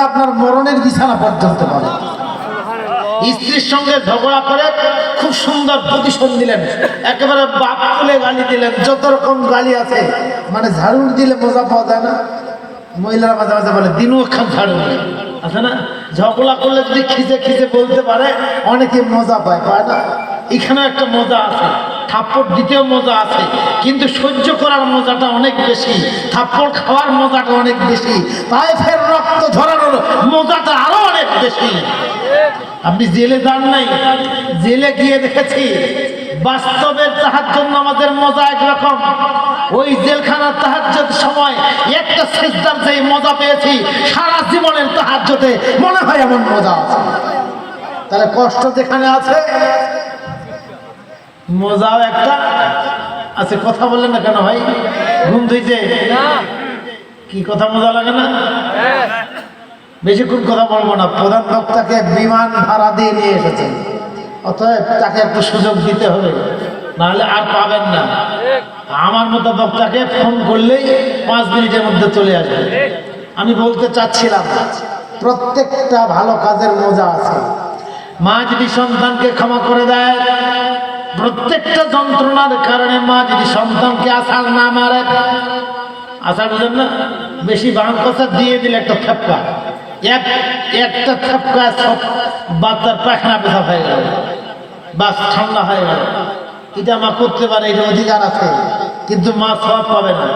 মজাটা আপনার মরণের বিছানা পর্যন্ত পাবে। স্ত্রীর সঙ্গে ঝগড়া করে খুব সুন্দর প্রতিশোধ দিলেন একেবারে বাপ তুলে গালি দিলেন। যত রকম গালি আছে মানে ঝাড়ু দিলে মজা পাওয়া যায় না। মহিলারা মাঝে মাঝে বলে, দিনু খান ঝাড়ু আছে না? ঝগড়া করলে যদি খিচে খিচে বলতে পারে, অনেকে মজা পায় পায় না? এখানেও একটা মজা আছে। থাপ্পড় দিতেও মজা আছে, কিন্তু সহ্য করার মজাটা অনেক বেশি, থাপ্পড় খাওয়ার মজাটা অনেক বেশি তাই ফের রক্ত ঝরানোর মজাটা আরও অনেক বেশি। আপনি জেলে যান নাই? জেলে গিয়ে দেখেছি, বাস্তবের তাহাজ্জুদ নামাজের মজা একরকম। ওই জেলখানার তাহাজ্জুদ সময় একটা সেজদার যে মজা পেয়েছি, সারা জীবনের তাহাজ্জুদে মনে হয় এমন মজা আছে। তাহলে কষ্ট যেখানে আছে মজাও একটা। আছে কথা বললেন না কেন ভাই? ঘুম ধুইছে? কি কথা মজা লাগে না? বেশিক্ষণ কথা বলব না। প্রধান বক্তাকে বিমান ভাড়া দিয়ে নিয়ে এসেছেন অতএব তাকে একটু সুযোগ দিতে হবে। নাহলে আর পাবেন না। আমার মতো বক্তাকে ফোন করলেই পাঁচ মিনিটের মধ্যে চলে আসবে। আমি বলতে চাচ্ছিলাম প্রত্যেকটা ভালো কাজের মজা আছে। মা যদি সন্তানকে ক্ষমা করে দেয় প্রত্যেকটা যন্ত্রণার কারণে মা যদি সন্তানকে আসার না মারে বুঝেন না বেশি বাং কথা দিয়ে দিলে একটা থেপকা এক, একটা থেপকা সব বাচ্চার পায়খানা পেশা হয়ে গেল, বাস ঠান্ডা হয়ে গেল। এটা মা করতে পারে এটা অধিকার আছে, কিন্তু মা সব পাবে না।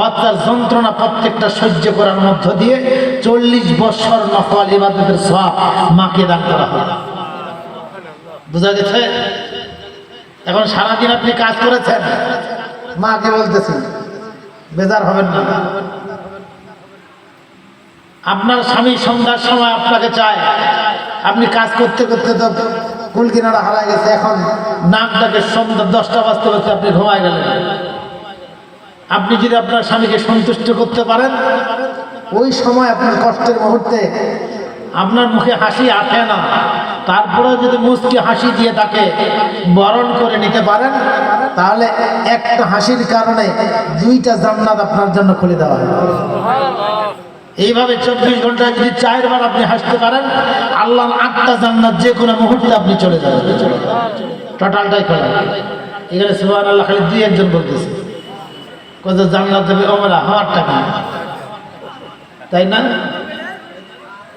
বাচ্চার যন্ত্রণা প্রত্যেকটা সহ্য করার মধ্য দিয়ে চল্লিশ বছর নফল ইবাদতের সব মাকে দান করা হয়। বুঝা গেছে? এখন সারাদিন আপনি কাজ করেছেন? মাকে বলতেছি, বেজার হবেন না। আপনার স্বামী সন্ধ্যার সময় আপনাকে চায়, আপনি কাজ করতে করতে তো কুল কিনারা হারায় গেছে, এখন নাকটাকে সন্ধ্যা দশটা বাজতে বাজতে আপনি ঘুমায় গেলেন। আপনি যদি আপনার স্বামীকে সন্তুষ্ট করতে পারেন, ওই সময় আপনার কষ্টের মুহূর্তে আপনার মুখে হাসি আসে না। তারপরে যদি মুচকি হাসি দিয়ে তাকে বরণ করে নিতে পারেন, তাহলে একটা হাসির কারণে দুইটা জান্নাত আপনার জন্য খুলে দেওয়া হয় এইভাবে চব্বিশ ঘন্টায় যদি চারবার আপনি হাসতে পারেন আল্লাহ আটটা জান্নাত যে কোনো মুহূর্তে আপনি চলে যাবেন। টোটালটাই খোলা। এখানে সুবাহ আল্লাহ খালি দুই একজন বলতেছে, কত জান্নাত দেবে ওমরা আমার টাকা তাই না?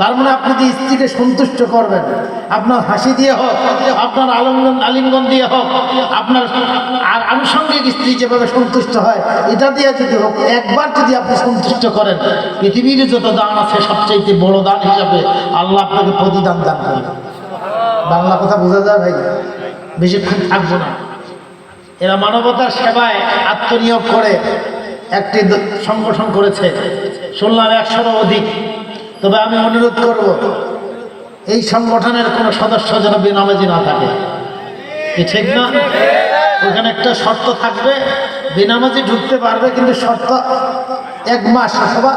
তার মানে আপনি যে স্ত্রীকে সন্তুষ্ট করবেন, আপনার হাসি দিয়ে হোক, আপনার আলিঙ্গন আলিঙ্গন দিয়ে হোক, আপনার আর আনুষঙ্গিক স্ত্রী যেভাবে সন্তুষ্ট হয়, এটা দিয়ে যদি হোক, একবার যদি আপনি সন্তুষ্ট করেন, পৃথিবীর যত দান আছে সবচেয়ে বড় দান হিসাবে আল্লাহ আপনাকে প্রতিদান দান করবে বাংলা কথা বোঝা যায় ভাই? বেশিক্ষণ থাকব না। এরা মানবতার সেবায় আত্মনিয়োগ করে একটি সংগঠন করেছে। শুনলাম একশোরও অধিক তবে আমি অনুরোধ করব, এই সংগঠনের কোনো সদস্য যেন বেনামাজি না থাকে। ঠিক না? ওখানে একটা শর্ত থাকবে, বেনামাজি ঢুকতে পারবে, কিন্তু শর্ত এক মাস অথবা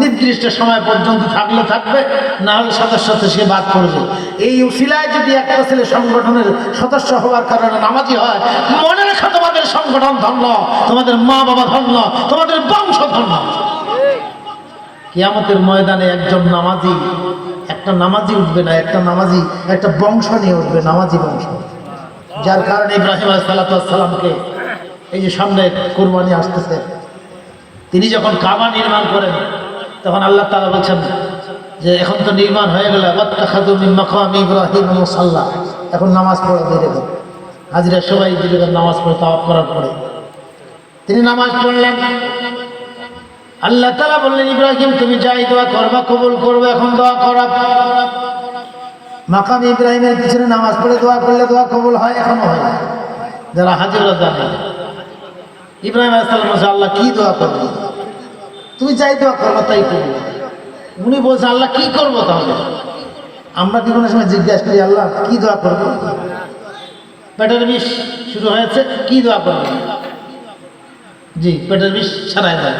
নির্দিষ্ট সময় পর্যন্ত থাকলে থাকবে, না হলে সদস্যত্ব সে বাদ করবে এই উশিলায় যদি একটা ছেলে সংগঠনের সদস্য হওয়ার কারণে নামাজি হয় মনে রেখো তোমাদের সংগঠন ধন্য, তোমাদের মা বাবা ধন্য, তোমাদের বংশ ধন্য। কিয়ামতের ময়দানে একজন নামাজি, একটা নামাজি উঠবে না, একটা নামাজি, একটা বংশ নিয়ে উঠবে, নামাজি বংশ। যার কারণে ইব্রাহিম সালাতামকে এই যে সামনে কোরবানি আসতেছে। তিনি যখন কাবা নির্মাণ করেন, তখন আল্লাহ তালা বলছেন যে, এখন তো নির্মাণ হয়ে গেল ইব্রাহিম সাল্লাহ এখন নামাজ পড়া দিয়ে হাজিরা সবাই দিলে নামাজ পড়ে, তাওয়াফ করার পরে। তিনি নামাজ পড়লেন। আল্লাহ তালা বললেন, ইব্রাহিম, তুমি যাই, দোয়া করবা, কবুল করবে, এখন দোয়া করা। মাকাম ইব্রাহিমের পিছনে নামাজ পড়ে দোয়া করলে দোয়া কবুল হয়, এখনও হয় যারা হাজিরা জানে। ইব্রাহিম আল্লাহ, কি দোয়া করবে? তুমি যাই, দোয়া করব, তাই করব। উনি বলছে, আল্লাহ, কি করব তাহলে? আমরা কি কোনো সময় জিজ্ঞাসা করি, আল্লাহ, কি দোয়া করব? পেটের বিষ শুরু হয়েছে, কি দোয়া করব? জি, পেটের বিষ ছাড়াই দেয়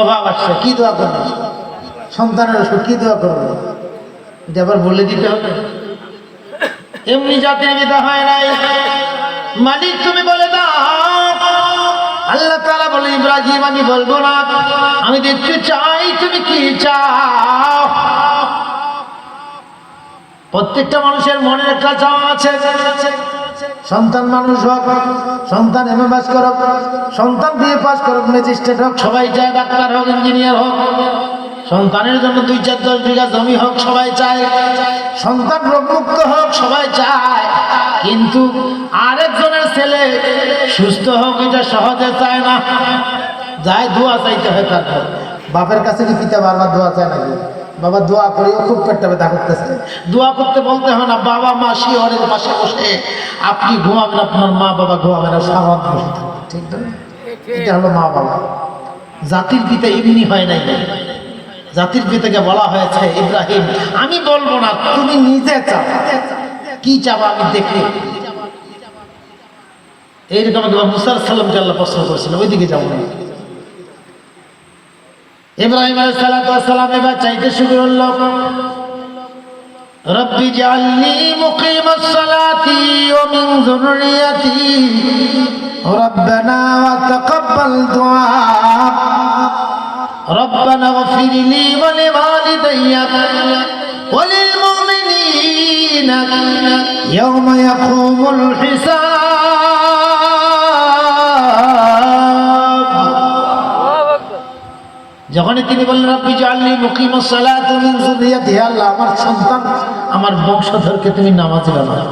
অভাব আসছে, কি দোয়া করবে? সন্তানের ওষুধ কি দোয়া করবে? এটা আবার বলে দিতে হবে। এমনি জাতির পিতা হয় নাই। মালিক তুমি বলে দাও। আল্লাহ তালা বলে, ইব্রাহিম, আমি বলব না। আমি দেখতে চাই, তুমি কি চাও? প্রত্যেকটা মানুষের মনের একটা চাওয়া আছে। সন্তান মানুষ হোক, সন্তান এম পাস করুক, সন্তান বিয়ে পাস করুক, ম্যাজিস্ট্রেট হোক, সবাই চায়, ডাক্তার হোক, ইঞ্জিনিয়ার হোক, সন্তানের জন্য দুই চার দশ বিঘা জমি হোক, সবাই চায়। সন্তান রোগমুক্ত হোক, সবাই চায়। কিন্তু আরেকজনের ছেলে সুস্থ হোক, এটা সহজে চায় না। যায়, দোয়া চাইতে হয় তারপর। বাপের কাছে কি পিতা বারবার দোয়া চায় নাকি? বাবা দোয়া করিও, খুব পেটটা ব্যথা করতেছে। দোয়া করতে বলতে হয় না, বাবা মা শিহরের পাশে বসে আপনি ঘুমাবেন, আপনার মা বাবা ঘুমাবেন, আর সাবাদ বসে থাকবে ঠিক না? এটা হলো মা বাবা। জাতির পিতা এমনি হয় নাই জাতির পিতাকে বলা হয়েছে, ইব্রাহিম, আমি বলব না, তুমি নিজে চাও। কি চাবা আমি দেখি। এইরকম মুসার সাল্লামকে আল্লাহ প্রশ্ন করেছিল ওইদিকে যাব না। ইব্রাহিম আলাইসালাম এবার চাইতে শুরু করল রব্বি জাআলনি মুকিমাস সালাতি ওয়া মিন যুররিয়াতি রব্বানা ওয়া তাকাব্বাল দুআ ربنا اغفر لي ولوالدي وللمؤمنين يوم يقوم الحساب যখনই তিনি বললেন, রব্বি জাআলনি মুকিমাস সালাতি মিন যুররিয়াতি হে আল্লাহ, আমার সন্তান, আমার বংশধরকে তুমি নামাজ বানাও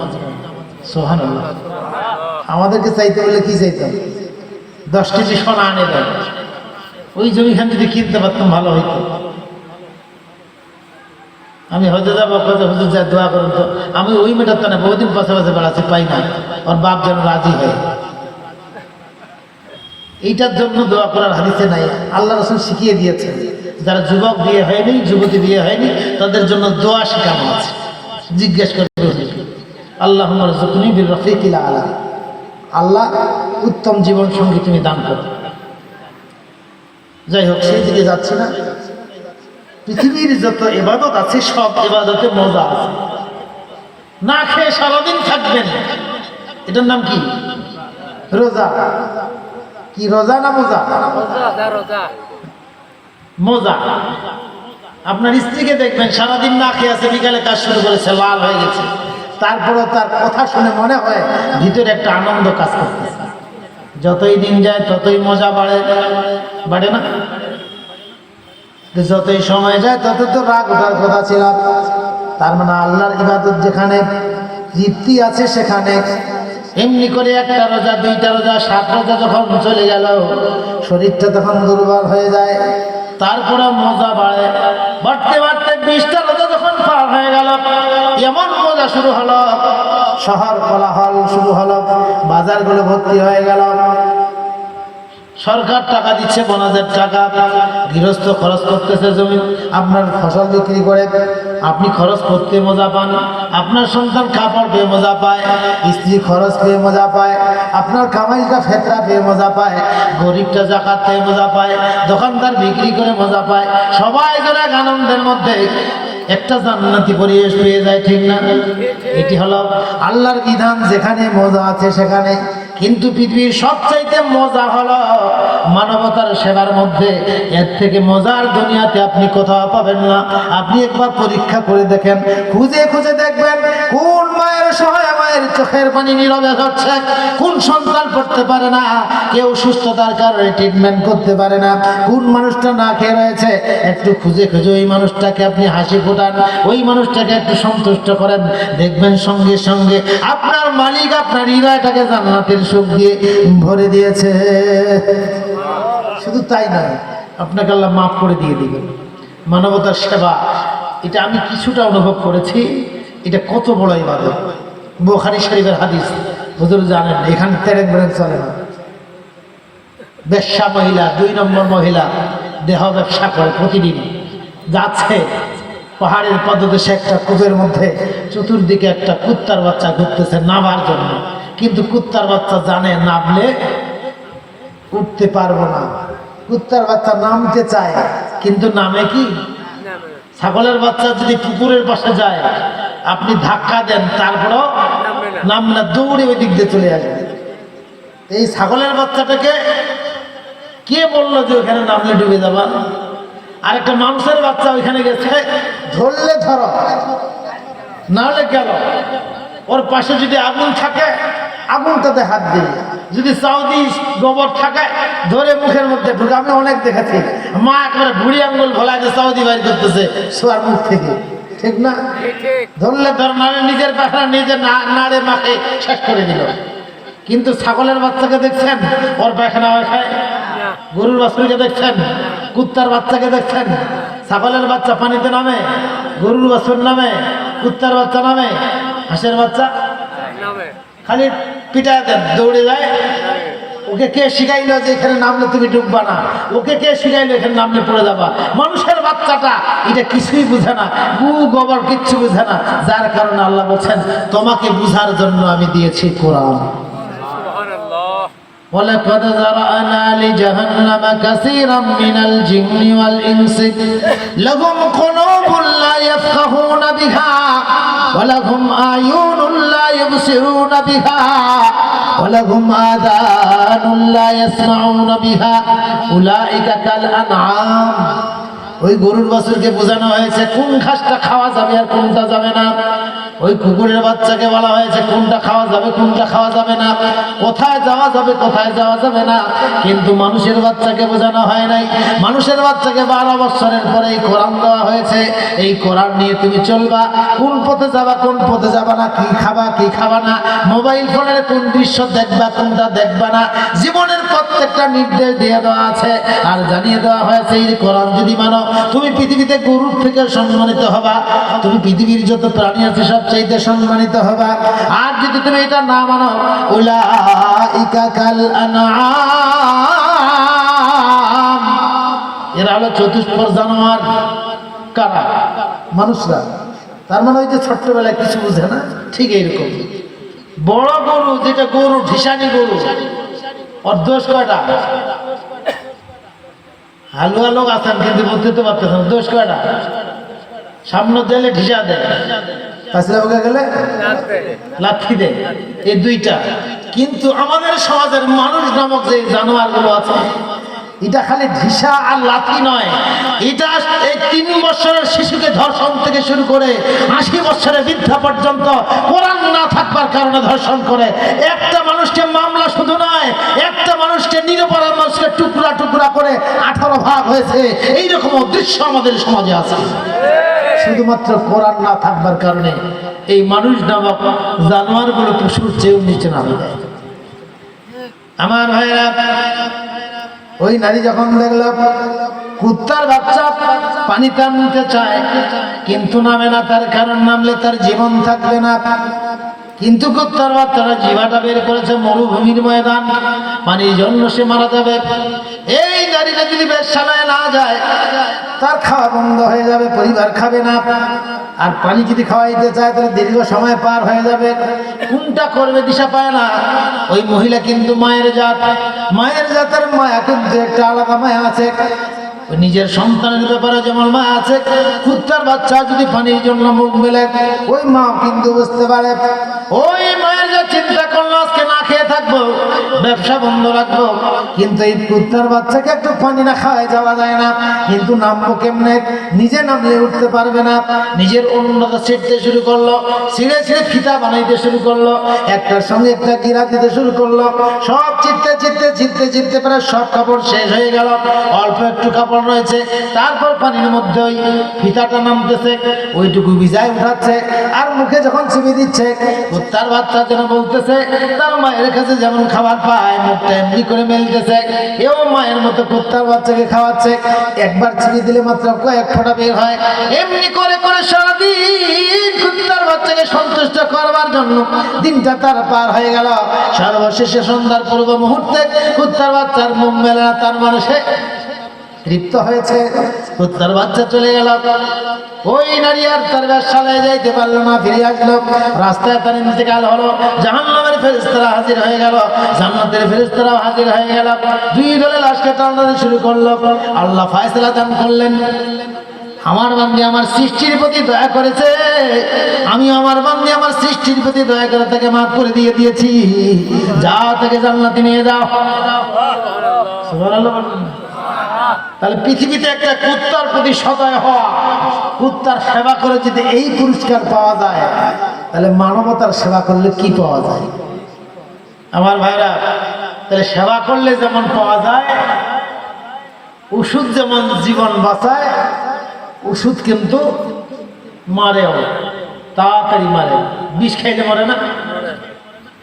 সুবহানাল্লাহ। আমাদেরকে চাইতে বলে কি চাইতাম দশ কেজি সোনা আনে দেয় ওই জমিখান যদি কিনতে পারতাম, ভালো হইতো। আমি হয়তো যাব কত হুজুর, যা, দোয়া করুন তো। আমি ওই মেয়েটার তো না বহুদিন পাশে পাশে বেড়াচ্ছি, পাই না। ওর বাপ যেন রাজি হয়। এইটার জন্য দোয়া করার হাদিসে নাই। আল্লাহ রসুল শিখিয়ে দিয়েছেন, যারা যুবক বিয়ে হয়নি, যুবতী বিয়ে হয়নি, তাদের জন্য দোয়া শেখানো আছে। জিজ্ঞেস করবে আল্লাহ জুকনি বিল রফিকিলা আলা। আল্লাহ উত্তম জীবন সঙ্গী তুমি দান করো। যাই হোক, সেই দিকে যাচ্ছি না। পৃথিবীর যত এবাদত আছে, সব এবাদতে মজা আছে। না খেয়ে সারাদিন থাকবেন। এটার নাম কি? রোজা। কি রোজা না মোজা? মোজা। আপনার স্ত্রীকে দেখবেন সারাদিন না খেয়ে আছে বিকালে কাজ শুরু করেছে লাল হয়ে গেছে। তারপরেও তার কথা শুনে মনে হয় ভিতরে একটা আনন্দ কাজ করতেছে। যতই দিন যায় ততই মজা বাড়ে। বাড়ে না? যতই সময় যায় তত তো রাগ ওঠার কথা ছিল। তার মানে আল্লাহর ইবাদত যেখানে তৃপ্তি আছে সেখানে এমনি করে একটা রোজা, দুইটা রোজা, সাত রোজা যখন চলে গেল, শরীরটা তখন দুর্বল হয়ে যায়। তারপরে মজা বাড়ে। বাড়তে বাড়তে বিশটা রোজা যখন পার হয়ে গেল, এমন মজা শুরু হলো। শহর কোলাহল শুরু হলো, বাজারগুলো ভর্তি হয়ে গেল। সরকার টাকা দিচ্ছে বনাজের টাকা, গৃহস্থ খরচ করতেছে জমি, আপনার ফসল বিক্রি করে, আপনি খরচ করতে মজা পান, আপনার সন্তান কাপড় পেয়ে মজা পায়, স্ত্রী খরচ পেয়ে মজা পায়, আপনার কামাইটা ফেতরা পেয়ে মজা পায়, গরিবটা জাকাত পেয়ে মজা পায়, দোকানদার বিক্রি করে মজা পায়, সবাই যারা আনন্দের মধ্যে একটা জান্নাতি পরিবেশ পেয়ে যায়, ঠিক না? এটি হলো আল্লাহর বিধান, যেখানে মজা আছে সেখানে। কিন্তু পৃথিবীর সবচাইতে মজা হলো মানবতার সেবার মধ্যে। এর থেকে মজার দুনিয়াতে আপনি কোথাও পাবেন না। আপনি একবার পরীক্ষা করে দেখেন, খুঁজে খুঁজে দেখবেন কোন মায়ের সহায় মায়ের চোখের পানি নীরবে ঝরছে কোন সন্তান পড়তে পারে না, কেউ সুস্থতার কারণে ট্রিটমেন্ট করতে পারে না, কোন মানুষটা না খেয়ে রয়েছে। একটু খুঁজে খুঁজে ওই মানুষটাকে আপনি হাসি ফোটান, ওই মানুষটাকে একটু সন্তুষ্ট করেন, দেখবেন সঙ্গে সঙ্গে আপনার মালিক আপনার হৃদয়টাকে জান্নাতের সুখ দিয়ে ভরে দিয়েছে। শুধু তাই নয়, আপনাকে আল্লাহ মাফ করে দিয়ে দিবেন। মানবতার সেবা, এটা আমি কিছুটা অনুভব করেছি, এটা কত বড় ইবাদত। বোখারি শরীফের হাদিস, হুজুর জানেন, এখানে তেরেক বেরেক চলে না। ব্যবসা মহিলা, দুই নম্বর মহিলা, দেহ ব্যবসা করে প্রতিদিন। যাচ্ছে, পাহাড়ের পদদেশে একটা কূপের মধ্যে, চতুর্দিকে একটা কুত্তার বাচ্চা ঘুরতেছে নামার জন্য। কিন্তু কুত্তার বাচ্চা জানে, নামলে উঠতে পারব না। কুত্তার বাচ্চা নামতে চায়, কিন্তু নামে কি? ছাগলের বাচ্চা যদি পুকুরের পাশে যায়, আপনি ধাক্কা দেন, তারপরেও নাম না, দৌড়ে ওই দিক দিয়ে চলে আসবে। এই ছাগলের বাচ্চাটাকে কে বলল যে ওখানে নামলে ডুবে যাবা? আর একটা মানুষের বাচ্চা ওইখানে গেছে, ধরলে ধরো, নাহলে গেল ওর পাশে যদি আগুন থাকে, আগুন তাতে হাত দিবি যদি সাউদি গোবর থাকে, ধরে মুখের মধ্যে ঢুকে আমি অনেক দেখেছি মা একবারে ভুড়ি আঙ্গুল ভোলায় যে সাউদি বাইর করতেছে, শোয়ার মুখ থেকে। ঠিক না? ধরলে ধর নিজের পাখা নিজে না- নাড়ে মাখে শেষ করে দিল। কিন্তু ছাগলের বাচ্চাকে দেখছেন? ওর পায়খানা খায়। গরুর বাছুরকে দেখছেন? কুত্তার বাচ্চাকে দেখছেন? ছাগলের বাচ্চা পানিতে নামে, গরুর বাছুর নামে, কুত্তার বাচ্চা নামে। হাঁসের বাচ্চা খালি পিটায় দেন দৌড়ে যায় ওকে কে শিখাইলো যে এখানে নামলে তুমি ডুববা না ওকে কে শিখাইলো এখানে নামলে পড়ে যাবা মানুষের বাচ্চাটা এটা কিছুই বুঝে না গু গোবর কিচ্ছু বুঝে না যার কারণে আল্লাহ বলছেন তোমাকে বুঝার জন্য আমি দিয়েছি কোরআন ولقد ذرأنا لجهنم كثيرا من الجن والإنس لهم قلوب لا يفقهون بها ولهم আয়ুনুন لا يبصرون بها ولهم آذان لا يسمعون بها أولئك كالأنعام ওই গরুর বাছুরকে বোঝানো হয়েছে কোন ঘাসটা খাওয়া যাবে আর কোনটা যাবে না ওই কুকুরের বাচ্চাকে বলা হয়েছে, কোনটা খাওয়া যাবে, কোনটা খাওয়া যাবে না? কোথায় যাওয়া যাবে, কোথায় যাওয়া যাবে না? কিন্তু মানুষের বাচ্চাকে বোঝানো হয় নাই। মানুষের বাচ্চাকে বারো বছরের পরে এই কোরআন দেওয়া হয়েছে। এই কোরআন নিয়ে তুমি চলবা। কোন পথে যাবা, কোন পথে যাবা না, কি খাবা কি খাবা না? মোবাইল ফোনের কোন দৃশ্য দেখবা, কোনটা দেখবা না? জীবনের প্রত্যেকটা নির্দেশ দিয়ে দেওয়া আছে আর জানিয়ে দেওয়া হয়েছে, এই কোরআন যদি মানো, তুমি পৃথিবীতে গরুর থেকে সম্মানিত হবা। তুমি পৃথিবীর যত প্রাণী আছে সব চাইতে সম্মানিত হবা। আর যদি তুমি এটা না মানো, উলাইকা এরা হলো চতুষ্পর জানোয়ার। কারা? মানুষরা। তার মানে ওই যে ছোট্টবেলায় কিছু বুঝে না? ঠিক এইরকম। বড় গরু, যেটা গরু ঢিসানি গরু। ওর দোষ কয়টা? হালুয়া লোক আছেন, কিন্তু বলতে তো পারতেছেন দোষ কয়টা? সামনে দিলে ঢিসা দেয়। গেলে? লাথি দেয় এই দুইটা। কিন্তু আমাদের সমাজের মানুষ নামক যে জানোয়ারগুলো আছে এটা খালি ঢিসা আর লাথি নয়। এটা এই তিন বছরের শিশুকে ধর্ষণ থেকে শুরু করে আশি বছরের বৃদ্ধা পর্যন্ত কোরআন না থাকবার কারণে ধর্ষণ করে। একটা মানুষকে মামলা শুধু নয় একটা মানুষকে নিরপরাধ মানুষকে টুকরা টুকরা করে আঠারো ভাগ হয়েছে। এইরকম দৃশ্য আমাদের সমাজে আছে। শুধুমাত্র কোরআন না থাকবার কারণে এই মানুষ নামক জানোয়ারগুলো পশুর চেয়েও নিচে নামে আমার ভাইরা, ওই নারী যখন দেখল, কুত্তার বাচ্চা পানি টানতে চায়, কিন্তু নামে না, তার কারণ নামলে তার জীবন থাকবে না। কিন্তু কুত্তার বাচ্চারা জীবাটা বের করেছে মরুভূমির ময়দান, পানির জন্য সে মারা যাবে। এই নারীটা যদি বেশালায় না যায়, তার খাওয়া বন্ধ হয়ে যাবে, পরিবার খাবে না। আর পানি যদি খাওয়াইতে চায়, তাহলে দীর্ঘ সময় পার হয়ে যাবে। কোনটা করবে দিশা পায় না। ওই মহিলা কিন্তু মায়ের জাত। মায়ের জাতের মায়া কিন্তু একটা আলাদা মায়া আছে। নিজের সন্তানের ব্যাপারে যেমন মা আছে, কুত্তার বাচ্চা যদি পানির জন্য মুখ মেলে, ওই মা কিন্তু বুঝতে পারে। ওই মায়ের যা চিন্তা করল, আজকে না খেয়ে থাকব। ব্যবসা বন্ধ রাখব। কিন্তু এই কুত্তার বাচ্চাকে একটু পানি না খাওয়াই যাওয়া যায় না। কিন্তু নামবো কেমনে? নিজে নামলে উঠতে পারবে না। নিজের অন্যতা ছিঁড়তে শুরু করল, ছিঁড়ে ছিঁড়ে ফিতা বানাইতে শুরু করল, একটার সঙ্গে একটা গিরা দিতে শুরু করল। সব চিত্তে চিত্তে চিত্তে চিত্তে প্রায় সব কাপড় শেষ হয়ে গেল। অল্প একটু কাপড় রয়েছে, তারপর পানির মধ্যে ওই ফিতাটা নামতেছে। ওইটুকু বিজায় উঠাচ্ছে আর মুখে যখন চিবি দিচ্ছে, কুত্তার বাচ্চা যেন বলতেছে, তার মায়ের কাছে যেমন খাবার এমনি করে মায়ের মতো বাচ্চাকে খাওয়াচ্ছে। একবার দিলে মাত্র কয়েক ফোঁটা বের হয়। এমনি করে করে সারাদিন বাচ্চাকে সন্তুষ্ট করবার জন্য দিনটা তার পার হয়ে গেল। সর্বশেষে সন্ধ্যার পূর্ব মুহূর্তে কুত্তার বাচ্চার মুখ মেলে না, তার মানুষে তৃপ্ত হয়েছে। কুত্তার বাচ্চা চলে গেল। ওই নারী আর তার ব্যবসালয়ে যাইতে পারল না, ফিরে আসলো। রাস্তায় তার ইন্তেকাল হলো। জাহান্নামের ফেরেস্তারা হাজির হয়ে গেল। জান্নাতের ফেরেস্তারাও হাজির হয়ে গেল। দুই দলে লাশকে টানানো শুরু করল। আল্লাহ ফায়সালা দান করলেন। আমার বান্দি আমার সৃষ্টির প্রতি দয়া করেছে। আমি আমার বান্দি আমার সৃষ্টির প্রতি দয়া করে তাকে মাফ করে দিয়ে দিয়েছি। যা তাকে জান্নাতে নিয়ে যাও? তাহলে পৃথিবীতে একটা কুত্তার প্রতি সদয় হওয়া, কুত্তার সেবা করে যদি এই পুরস্কার পাওয়া যায়, তাহলে মানবতার সেবা করলে কি পাওয়া যায়? আমার ভাইরা, তাহলে সেবা করলে যেমন পাওয়া যায়, ওষুধ যেমন জীবন বাঁচায়, ওষুধ কিন্তু মারেও, তাড়াতাড়ি মারে। বিষ খাইলে মরে না?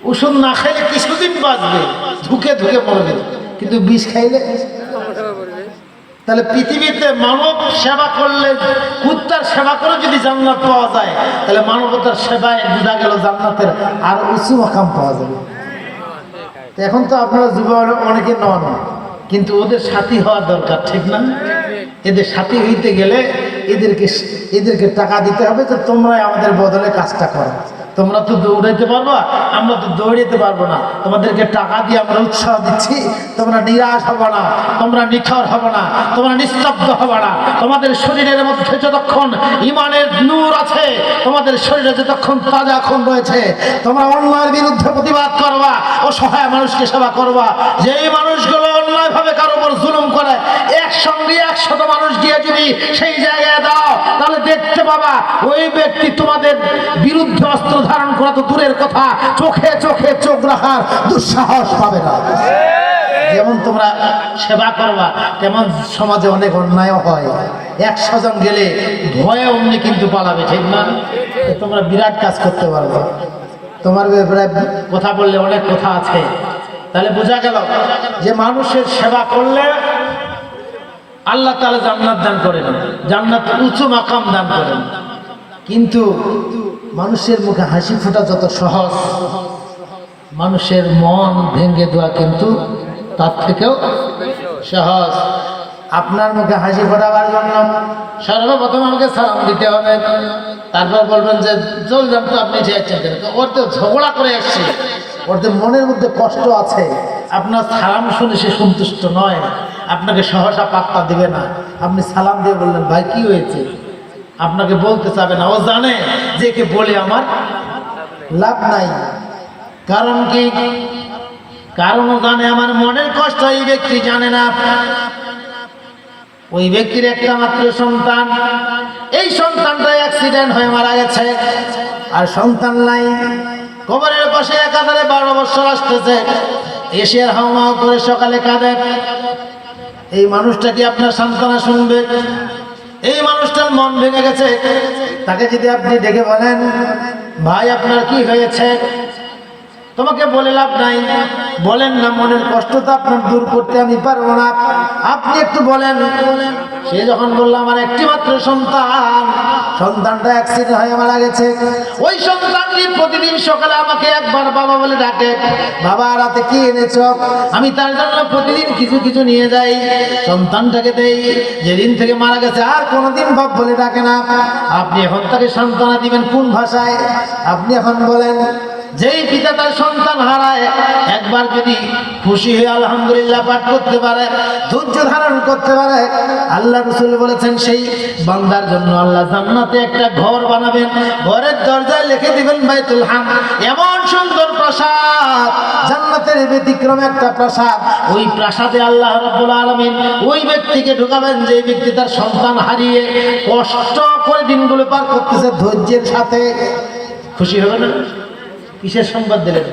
ওষুধ না খাইলে কিছুদিন বাঁচবে, ধুকে ধুকে মরবে। কিন্তু বিষ খাইলে তাহলে পৃথিবীতে মানব সেবা করলে, কুত্তার সেবা করে যদি জান্নাত পাওয়া যায়, তাহলে মানবতার সেবায় বোঝা গেল জান্নাতের আর উঁচু মাকাম পাওয়া যাবে। এখন তো আপনারা যুব অনেকে নন, কিন্তু ওদের সাথী হওয়া দরকার, ঠিক না? এদের সাথী হইতে গেলে এদেরকে এদেরকে টাকা দিতে হবে যে তোমরা আমাদের বদলে কাজটা করো। তোমরা তো দৌড়াইতে পারবা, আমরা তো দৌড়াইতে পারব না। তোমাদেরকে টাকা দিয়ে আমরা উৎসাহ দিচ্ছি, তোমরা নিরাশ হবে না, তোমরা নিখর হবে না, তোমরা নিস্তব্ধ হবে না। তোমাদের শরীরের মধ্যে যতক্ষণ ইমানের নূর আছে, তোমাদের শরীরে যতক্ষণ তাজা খুন রয়েছে, তোমরা অন্যায়ের বিরুদ্ধে প্রতিবাদ করবা, অসহায় মানুষকে সেবা করবা। যেই মানুষগুলো অন্যায়ভাবে কারও উপর জুলুম করে, একসঙ্গে একশত মানুষ গিয়ে যদি সেই জায়গায় দাও, তাহলে দেখতে পাবা ওই ব্যক্তি তোমাদের বিরুদ্ধে অস্ত্র ধারণ করা তো দূরের কথা। চোখে চোখে চোখ রাখার দুঃসাহস পাবে না। যেমন তোমরা সেবা করবা, তেমন সমাজে অনেক অন্যায় হয়। একশো জন গেলে ভয়ে অমনি কিন্তু পালাবে, ঠিক না? তোমরা বিরাট কাজ করতে পারবে। তোমার ব্যাপারে কথা বললে অনেক কথা আছে। তাহলে বোঝা গেল যে মানুষের সেবা করলে আল্লাহ তালা জান্নাত দান করেন, জান্নাত উঁচু মাকাম দান করেন। কিন্তু মানুষের মুখে হাসি ফোটা যত সহজ, মানুষের মন ভেঙে দেওয়া কিন্তু তার থেকেও সহজ। আপনার মুখে হাসি ফোটাবার জন্য সর্বপ্রথম আমাকে সালাম দিতে হবে। তারপর বলবেন যে জল তো আপনি কেন? ওর তো ঝগড়া করে এসছে তো মনের মধ্যে কষ্ট আছে। আপনার সালাম শুনে সে সন্তুষ্ট নয়। আপনাকে সহসা পাত্তা দিবে না। আপনি সালাম দিয়ে বললেন, ভাই, কি হয়েছে? আপনাকে বলতে চাবে না। ও জানে যে কে বলে আমার লাভ নাই। কারণ কি? কারণ জানে আমার মনের কষ্ট, এই ব্যক্তি জানে না। ওই ব্যক্তির একটা মাত্র সন্তান। এই সন্তানটা অ্যাক্সিডেন্ট হয়ে মারা গেছে। আর সন্তান নাই। কবরের পাশে একাধারে বারো বছর আসতেছে। এশিয়ার হাওয়া করে সকালে কাঁদে। এই মানুষটা কি আপনার সান্ত্বনা শুনবে? এই মানুষটার মন ভেঙে গেছে। তাকে যদি আপনি ডেকে বলেন, ভাই, আপনার কি হয়েছে? তোমাকে বলে লাভ নাই। বলেন না, মনের কষ্ট তো আপনার দূর করতে আমি পারব না। আপনি একটু বলেন, সে যখন বলল, আমার একটি মাত্র সন্তান। সন্তানটা অ্যাক্সিডেন্ট হয়ে মারা গেছে। ওই সন্তানটি প্রতিদিন সকালে আমাকে একবার বাবা বলে ডাকে, বাবা, রাতে কি এনেছ? আমি তার জন্য প্রতিদিন কিছু কিছু নিয়ে যাই। সন্তানটাকে দেই। যেদিন থেকে মারা গেছে, আর কোনোদিন বাপ বলে ডাকে না। আপনি এখন তাকে সান্ত্বনা দিবেন কোন ভাষায়? আপনি এখন বলেন যেই পিতা তার সন্তান হারায়, একবার যদি খুশি হয়ে আলহামদুলিল্লাহ পাঠ করতে পারে, ধৈর্য ধারণ করতে পারে, আল্লাহ রসুল বলেছেন, সেই বান্দার জন্য আল্লাহ জান্নাতে একটা ঘর বানাবেন, ঘরের দরজায় লিখে দিবেন বাইতুল হাম। এমন সুন্দর প্রাসাদ, জান্নাতের ব্যতিক্রম একটা প্রাসাদ। ওই প্রাসাদে আল্লাহ রব্বুল আলমিন ওই ব্যক্তিকে ঢুকাবেন যে ব্যক্তি তার সন্তান হারিয়ে কষ্ট করে দিনগুলো পার করতেছে ধৈর্যের সাথে। খুশি হবে না? কিসের সংবাদ দিলেন?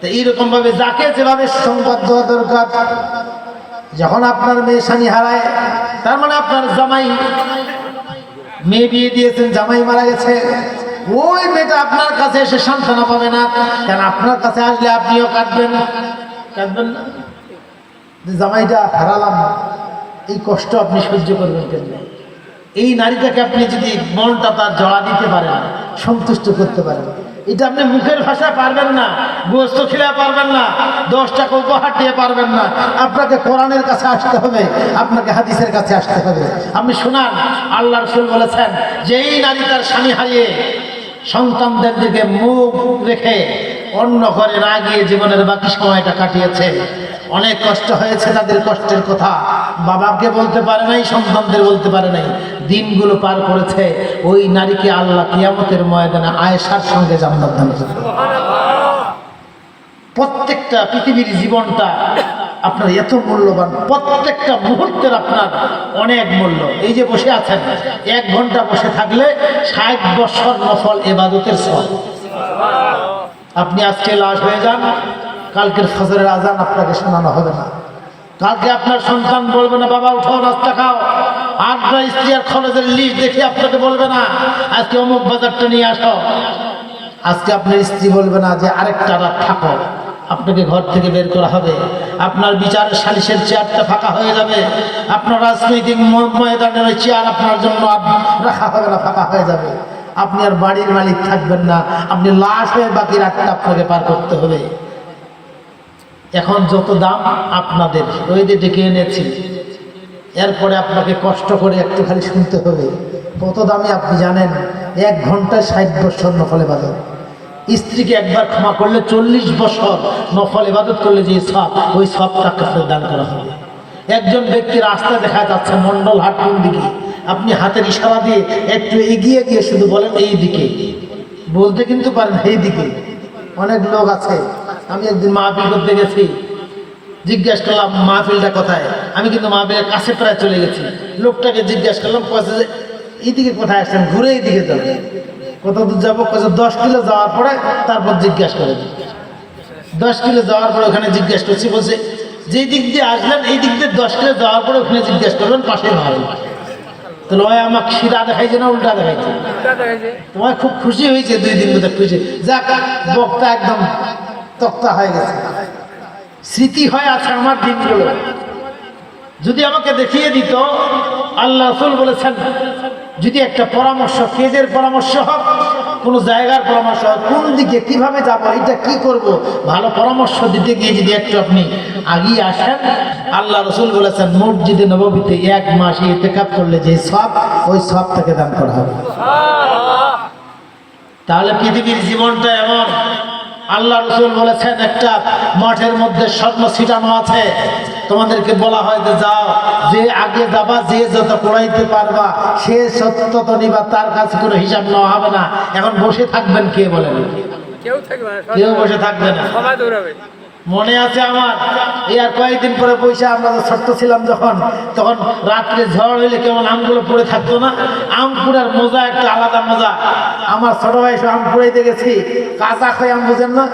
তো এইরকম ভাবে যাকে যেভাবে সংবাদ দেওয়া দরকার, যখন আপনার মেয়ে স্বামী হারায়, তার মানে আপনার জামাই মেয়ে বিয়ে দিয়েছেন, জামাই মারা গেছে, ওই মেয়েটা আপনার কাছে এসে সান্ত্বনা পাবে না। কেন আপনার কাছে আসলে আপনিও কাটবেন কাটবেন না? জামাইটা হারালাম, এই কষ্ট আপনি সহ্য করবেন কেন? এই নারীটাকে আপনি যদি মনটা তার জড়া দিতে পারেন, সন্তুষ্ট করতে পারেন। এটা আপনি মুখের ভাষা পারবেন না গোস্ত খেলে পারবেন না দশ টাকা উপহার দিয়ে পারবেন না। আপনাকে কোরআনের কাছে আসতে হবে, আপনাকে হাদিসের কাছে আসতে হবে। আপনি শোনান, আল্লাহ রসুল বলেছেন, যেই নারী তার স্বামী হারিয়ে সন্তানদের দিকে মুখ রেখে অন্য ঘরে না গিয়ে জীবনের বাকি সময়টা কাটিয়েছে। অনেক কষ্ট হয়েছে তাদের কষ্টের কথা। বাবাকে বলতে পারে নাই, সন্তানদের বলতে পারে নাই। দিনগুলো পার করেছে। ওই নারীকে আল্লাহ কিয়ামতের ময়দানে আয়েশার সঙ্গে জান্নাত প্রত্যেকটা পৃথিবীর জীবনটা আপনার এত মূল্যবান। প্রত্যেকটা মুহূর্তের আপনার অনেক মূল্য। এই যে বসে আছেন, এক ঘণ্টা বসে থাকলে ষাট বছর নফল এবাদতের সব আপনি আজকে লাশ হয়ে যান, কালকের ফজরের আজান আপনাকে শোনানো হবে না। কালকে আপনার সন্তান বলবে না, বাবা উঠাও নাস্তা খাও। আপনার স্ত্রী আর খরচের লিস্ট দেখে আপনাকে বলবে না, আজকে অমুক বাজারটা নিয়ে আসো। আজকে আপনার স্ত্রী বলবে না যে, আরেকটা রাত থাকো, আপনাকে ঘর থেকে বের করা হবে। আপনার বিচার সালিশের চেয়ারটা ফাঁকা হয়ে যাবে। আপনার রাজনৈতিক ময়দানের চেয়ার আপনার জন্য রাখা হবে না, ফাঁকা হয়ে যাবে। আপনি আর বাড়ির মালিক থাকবেন না। আপনি লাশ হয়ে বাকি রাতটা আপনাকে পার করতে হবে। এখন যত দাম আপনাদের ওই যে ডেকে এনেছি। এরপরে আপনাকে কষ্ট করে একটু খালি শুনতে হবে। কত দামে আপনি জানেন? এক ঘন্টায় ষাট বছর নফল ইবাদত স্ত্রীকে একবার ক্ষমা করলে চল্লিশ বছর নফল ইবাদত করলে যে সব, ওই সব টাকা দান করা হবে। একজন ব্যক্তি রাস্তা দেখা যাচ্ছে, মন্ডল হাট কোন দিকে? আপনি হাতের ইশারা দিয়ে একটু এগিয়ে গিয়ে শুধু বলেন, এই দিকে। বলতে কিন্তু পারেন, এই দিকে। অনেক লোক আছে, আমি একদিন মাহফিল করতে গেছি, জিজ্ঞাসা করলাম, মাহফিলটা কোথায়? আমি কিন্তু মাহফিলের কাছে প্রায় চলে গেছি। লোকটাকে জিজ্ঞাসা করলাম কয়েছে যে, এইদিকে কোথায় আসছেন? ঘুরে এইদিকে যাব কত দূর যাব? কয়েছে দশ কিলো যাওয়ার পরে তারপর জিজ্ঞাসা করে দশ কিলো যাওয়ার পরে ওখানে জিজ্ঞাসা করছি, বলছে যেই দিক দিয়ে আসলেন এই দিক দিয়ে দশ কিলো যাওয়ার পরে ওখানে জিজ্ঞাসা করবেন পাশে ভালো আমাকে সিধা দেখাইছে না উল্টা দেখাইছে? তোমার খুব খুশি হয়েছে দুই দিন মধ্যে খুশি। যাক বক্তা একদম তক্তা হয়ে গেছে। স্মৃতি হয় আছে আমার দিনগুলো। যদি আমাকে দেখিয়ে দিত আল্লাহ রসুল বলেছেন যদি একটা পরামর্শ কেজের পরামর্শ হোক কোনো জায়গার পরামর্শ, কোন দিকে কীভাবে যাব, এটা কি করব, ভালো পরামর্শ দিতে গিয়ে যদি একটু আপনি আগিয়ে আসেন, আল্লাহ রসুল বলেছেন, মসজিদে নবমীতে এক মাস ইতেকাপ করলে যে সব, ওই সব থেকে দান করা হবে। তাহলে পৃথিবীর জীবনটা এমন। আল্লাহ রসুল বলেছেন, একটা মাঠের মধ্যে স্বর্ণ ছিটানো আছে। তোমাদেরকে বলা হয় যে যাও যে আগে যাবা যে যত পড়াইতে পারবা সে সত্য তো নিবা তার কাছে কোনো হিসাব নেওয়া হবে না। এখন বসে থাকবেন কে বলেন? কেউ বসে থাকবে না। মনে আছে আমার এই আর কয়েকদিন পরে পয়সা আমরা তো ছোট্ট ছিলাম যখন তখন রাত্রে ঝড় হইলে কেমন আমগুলো পড়ে থাকতো না? আম পুরার মজা একটা আলাদা মজা। আমার ছোট ভাই সব আম পুড়াইতে গেছি। কাঁচা খাই আম বুঝেন না?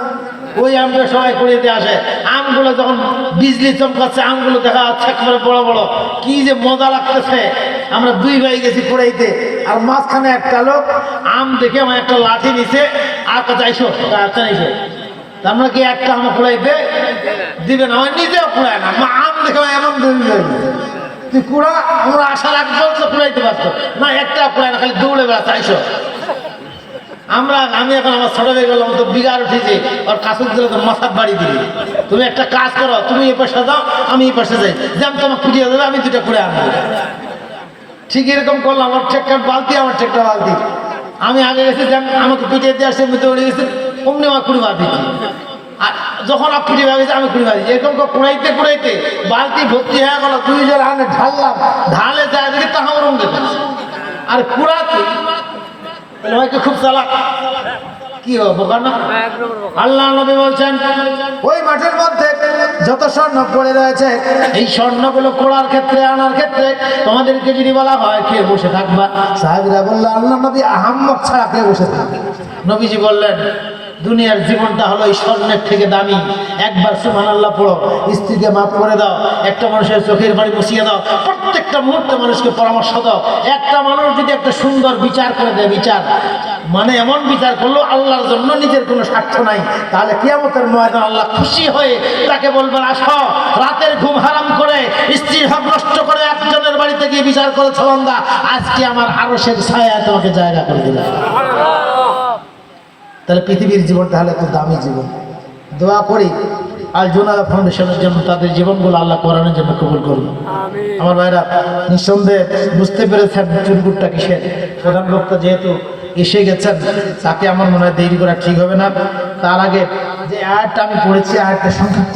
ওই আমগুলো সবাই কুড়িয়ে আসে। আমগুলো যখন বিজলি চমকাচ্ছে, আমগুলো দেখা যাচ্ছে একেবারে বড় বড়। কি যে মজা লাগতেছে। আমরা দুই ভাই গেছি কুড়াইতে, আর মাঝখানে একটা লোক আম দেখে আমার একটা লাঠি নিছে। আর কথা, আইসো আইসো। আমরা কি একটা আম কুড়াইতে দিবে না? আমার নিজেও কুড়ায় না। আম দেখে এমন তুই কুড়া, আমরা আশা রাখব তো কুড়াইতে পারতো না, একটা কুড়ায় না, খালি দৌড়ে বেড়াচ্ছে, আইসো। আমরা, আমি এখন আমার ছোট হয়ে গেলাম তো বিগার উঠেছে আর কাসুর দিলে তো মাথার বাড়ি দিবি। তুমি একটা কাজ করো, তুমি এই পাশে যাও, আমি এই পাশে যাই। যেমন তোমার খুঁটিয়ে দেবে, আমি দুটা করে আনব। ঠিক এরকম করলাম, আমার ট্রেকটার বালতি, আমার ট্রেকটার বালতি। আমি আগে গেছি আমাকে পিটিয়ে দিয়ে আসছে আমি দৌড়ে গেছি, অমনি আমার কুড়ি বাদ আর যখন আর কুড়ি ভাগ আমি কুড়ি ভাগ এরকম কুড়াইতে কুড়াইতে বালতি ভর্তি হয়ে গেল, দুই জন আনে ঢাললাম। ঢালে যায়, দেখি তাহা আর কুড়াতে তাহলে ভাইকে খুব চালাক? কি হবে না? বোকা। আল্লাহ নবী বলছেন ওই মাঠের মধ্যে যত স্বর্ণ পড়ে রয়েছে এই স্বর্ণগুলো কোড়ার ক্ষেত্রে আনার ক্ষেত্রে তোমাদেরকে যদি বলা হয় কে বসে থাকবা? সাহেবরা বলল আল্লাহ নবী আহম্মদ ছাড়া কে বসে থাকবে? নবীজি বললেন দুনিয়ার জীবনটা হলো এই স্বর্ণের থেকে দামি। একবার সুমান আল্লাহ পড়ো, স্ত্রীকে মাফ করে দাও, একটা মানুষের চোখের বাড়ি বসিয়ে দাও, প্রত্যেকটা মুহূর্তে মানুষকে পরামর্শ দাও। একটা মানুষ যদি একটা সুন্দর বিচার করে দেয়, বিচার মানে এমন বিচার করল, আল্লাহর জন্য নিজের কোনো স্বার্থ নাই, তাহলে কিয়ামতের ময়দান আল্লাহ খুশি হয়ে তাকে বলবেন, আসো, রাতের ঘুম হারাম করে, স্ত্রীর হক নষ্ট করে একজনের বাড়িতে গিয়ে বিচার করে ছলন্দা আজকে আমার আরও সে ছায়া তোমাকে জায়গা করে দিলাম। তাহলে পৃথিবীর জীবন তাহলে এত দামি জীবন। দোয়া করি আর জোনা ফাউন্ডেশনের জন্য তাদের জীবনগুলো আল্লাহ করানোর জন্য কবুল করব আমার ভাইরা নিঃসন্দেহে বুঝতে পেরেছেন চুনপুরটা কিসের? প্রধান বক্তা যেহেতু এসে গেছেন তাকে আমার মনে হয় দেরি করা ঠিক হবে না। তার আগে যে আয়টা আমি পড়েছি আয়টা সংক্ষিপ্ত